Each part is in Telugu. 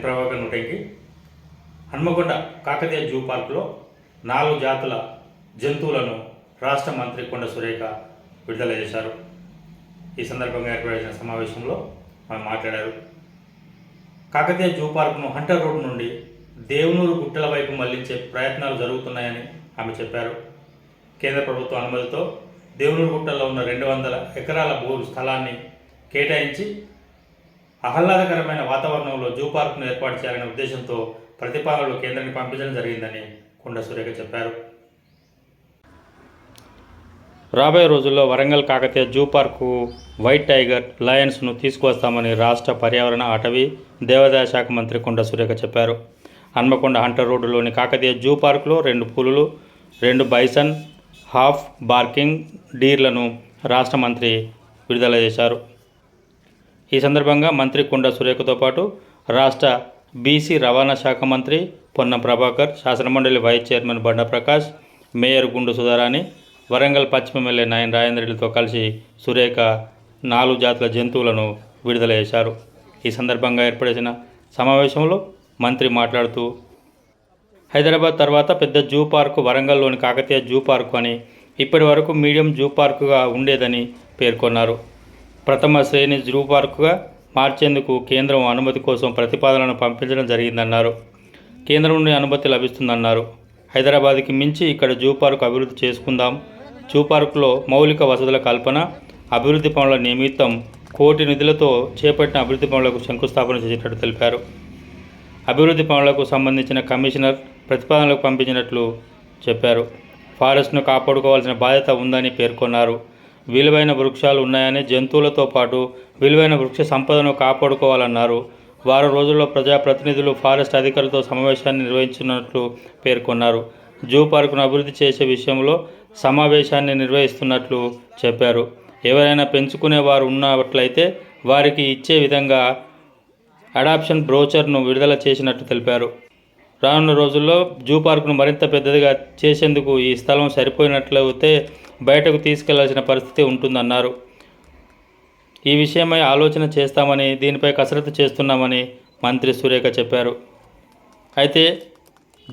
నేను ప్రభాకర్ నుటంకి హన్మకొండ కాకతీయ జూ పార్కులో నాలుగు జాతుల జంతువులను రాష్ట్ర మంత్రి కొండ సురేఖ విడుదల చేశారు. ఈ సందర్భంగా ఏర్పడిన సమావేశంలో ఆమె మాట్లాడారు. కాకతీయ జూ పార్కును హంటర్ రోడ్ నుండి దేవునూరు గుట్టల వైపు మళ్ళించే ప్రయత్నాలు జరుగుతున్నాయని ఆమె చెప్పారు. కేంద్ర ప్రభుత్వ అనుమతితో దేవునూరు గుట్టల్లో ఉన్న రెండు వందల ఎకరాల భూ స్థలాన్ని కేటాయించి ఆహ్లాదకరమైన వాతావరణంలో జూ పార్కును ఏర్పాటు చేయాలనే ఉద్దేశంతో ప్రతిపాదనలు కేంద్రానికి పంపించడం జరిగిందని కొండ సురేఖ చెప్పారు. రాబోయే రోజుల్లో Warangal Kakatiya zoo park white tiger లయన్స్ను తీసుకువస్తామని రాష్ట్ర పర్యావరణ అటవీ దేవాదాయ శాఖ మంత్రి కొండ సురేఖ చెప్పారు. హన్మకొండ హంటర్ రోడ్డులోని కాకతీయ జూ పార్కులో రెండు పులులు రెండు బైసన్ హాఫ్ బార్కింగ్ డీర్లను రాష్ట్ర మంత్రి విడుదల చేశారు. ఈ సందర్భంగా మంత్రి కొండ సురేఖతో పాటు రాష్ట్ర బీసీ రవాణా శాఖ మంత్రి పొన్నం ప్రభాకర్ శాసనమండలి వైస్ చైర్మన్ బండ ప్రకాష్ మేయర్ గుండు సుధారాణి వరంగల్ పశ్చిమ ఎమ్మెల్యే నాయన రాజేంద్ర రెడ్డితో కలిసి సురేఖ నాలుగు జాతుల జంతువులను విడుదల చేశారు. ఈ సందర్భంగా ఏర్పడిన సమావేశంలో మంత్రి మాట్లాడుతూ హైదరాబాద్ తర్వాత పెద్ద జూ పార్కు వరంగల్లోని కాకతీయ జూ పార్కు అని ఇప్పటి వరకు మీడియం జూ పార్కుగా ఉండేదని పేర్కొన్నారు. ప్రథమ శ్రేణి జూ పార్కుగా మార్చేందుకు కేంద్రం అనుమతి కోసం ప్రతిపాదనను పంపించడం జరిగిందన్నారు. కేంద్రం నుండి అనుమతి లభిస్తుందన్నారు. హైదరాబాద్కి మించి ఇక్కడ జూ పార్క్ అభివృద్ధి చేసుకుందాం. జూ పార్కులో మౌలిక వసతుల కల్పన అభివృద్ధి పనుల నిమిత్తం కోటి నిధులతో చేపట్టిన అభివృద్ధి పనులకు శంకుస్థాపన చేసినట్టు తెలిపారు. అభివృద్ధి పనులకు సంబంధించిన కమిషనర్ ప్రతిపాదనలకు పంపించినట్లు చెప్పారు. ఫారెస్ట్ను కాపాడుకోవాల్సిన బాధ్యత ఉందని పేర్కొన్నారు. విలువైన వృక్షాలు ఉన్నాయని జంతువులతో పాటు విలువైన వృక్ష సంపదను కాపాడుకోవాలన్నారు. వారం రోజుల్లో ప్రజాప్రతినిధులు ఫారెస్ట్ అధికారులతో సమావేశాన్ని నిర్వహించినట్లు పేర్కొన్నారు. జూ పార్కును అభివృద్ధి చేసే విషయంలో సమావేశాన్ని నిర్వహిస్తున్నట్లు చెప్పారు. ఎవరైనా పెంచుకునే వారు ఉన్నట్లయితే వారికి ఇచ్చే విధంగా అడాప్షన్ బ్రోచర్ను విడుదల చేసినట్టు తెలిపారు. రానున్న రోజుల్లో జూ పార్కును మరింత పెద్దదిగా చేసేందుకు ఈ స్థలం సరిపోయినట్లయితే బయటకు తీసుకెళ్ళాల్సిన పరిస్థితి ఉంటుందన్నారు. ఈ విషయమై ఆలోచన చేస్తామని దీనిపై కసరత్తు చేస్తున్నామని మంత్రి సురేఖ చెప్పారు. అయితే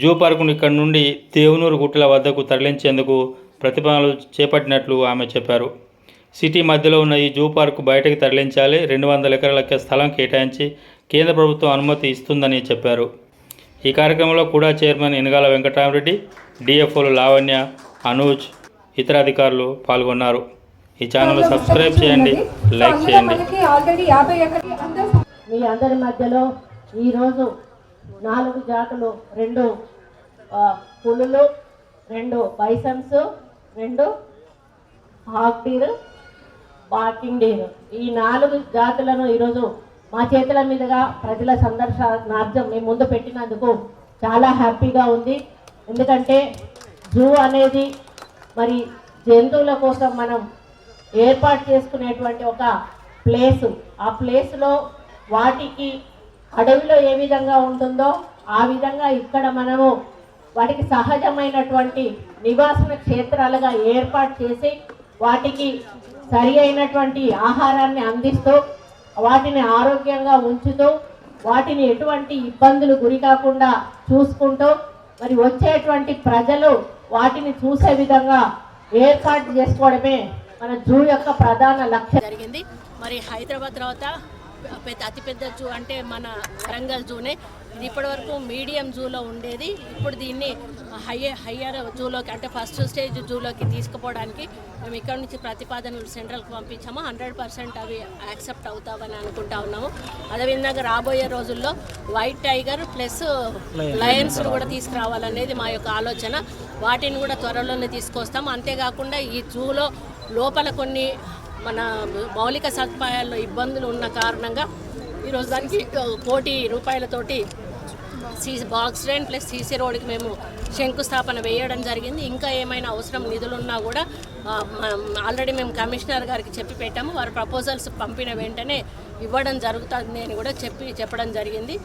జూ పార్కును ఇక్కడి నుండి దేవునూరు గుట్టల వద్దకు తరలించేందుకు ప్రతిపాదనలు చేపట్టినట్లు ఆమె చెప్పారు. సిటీ మధ్యలో ఉన్న ఈ జూ పార్కు బయటకు తరలించాలి రెండు వందల ఎకరాల స్థలం కేటాయించి కేంద్ర ప్రభుత్వం అనుమతి ఇస్తుందని చెప్పారు. ఈ కార్యక్రమంలో కూడా చైర్మన్ ఎనగాల వెంకటరామరెడ్డి డిఎఫ్ఓలు లావణ్య అనూజ్ ఇతర అధికారులు పాల్గొన్నారు. ఈ ఛానల్ సబ్స్క్రైబ్ చేయండి లైక్ చేయండి. మీ అందరి మధ్యలో ఈరోజు నాలుగు జాతులు రెండు పులులు రెండు బైసన్స్ రెండు హాక్ డీర్ బార్కింగ్ డీర్ ఈ నాలుగు జాతులను ఈరోజు మా చేతుల మీదుగా ప్రజల సందర్శనార్థం మీ ముందు పెట్టినందుకు చాలా హ్యాపీగా ఉంది. ఎందుకంటే జూ అనేది మరి జంతువుల కోసం మనం ఏర్పాటు చేసుకునేటువంటి ఒక ప్లేసు. ఆ ప్లేస్లో వాటికి అడవిలో ఏ విధంగా ఉంటుందో ఆ విధంగా ఇక్కడ మనము వాటికి సహజమైనటువంటి నివాసన క్షేత్రాలుగా ఏర్పాటు చేసి వాటికి సరి అయినటువంటి ఆహారాన్ని అందిస్తూ వాటిని ఆరోగ్యంగా ఉంచుతూ వాటిని ఎటువంటి ఇబ్బందులు గురి కాకుండా చూసుకుంటూ మరి వచ్చేటువంటి ప్రజలు వాటిని చూసే విధంగా ఏర్పాటు చేసుకోవడమే మన జూ యొక్క ప్రధాన లక్ష్యం. జరిగింది. మరి హైదరాబాద్ తర్వాత పెద్ద అతిపెద్ద జూ అంటే మన వరంగల్ జూనే. ఇది ఇప్పటివరకు మీడియం జూలో ఉండేది. ఇప్పుడు దీన్ని హై హయ్యర్ జూలోకి అంటే ఫస్ట్ స్టేజ్ జూలోకి తీసుకుపోవడానికి మేము ఇక్కడ నుంచి ప్రతిపాదనలు సెంట్రల్కి పంపించాము. హండ్రెడ్ పర్సెంట్ అవి యాక్సెప్ట్ అవుతామని అనుకుంటా ఉన్నాము. అదేవిధంగా రాబోయే రోజుల్లో వైట్ టైగర్ ప్లస్ లయన్స్ కూడా తీసుకురావాలనేది మా యొక్క ఆలోచన. వాటిని కూడా త్వరలోనే తీసుకొస్తాం. అంతేకాకుండా ఈ జూలో లోపల కొన్ని మన మౌలిక సదుపాయాల్లో ఇబ్బందులు ఉన్న కారణంగా ఈరోజు దానికి కోటి రూపాయలతోటి CC box drain plus CC రోడ్కి మేము శంకుస్థాపన వేయడం జరిగింది. ఇంకా ఏమైనా అవసరం నిధులున్నా కూడా ఆల్రెడీ మేము కమిషనర్ గారికి చెప్పి పెట్టాము. వారు ప్రపోజల్స్ పంపిన వెంటనే ఇవ్వడం జరుగుతుంది అని కూడా చెప్పి చెప్పడం జరిగింది.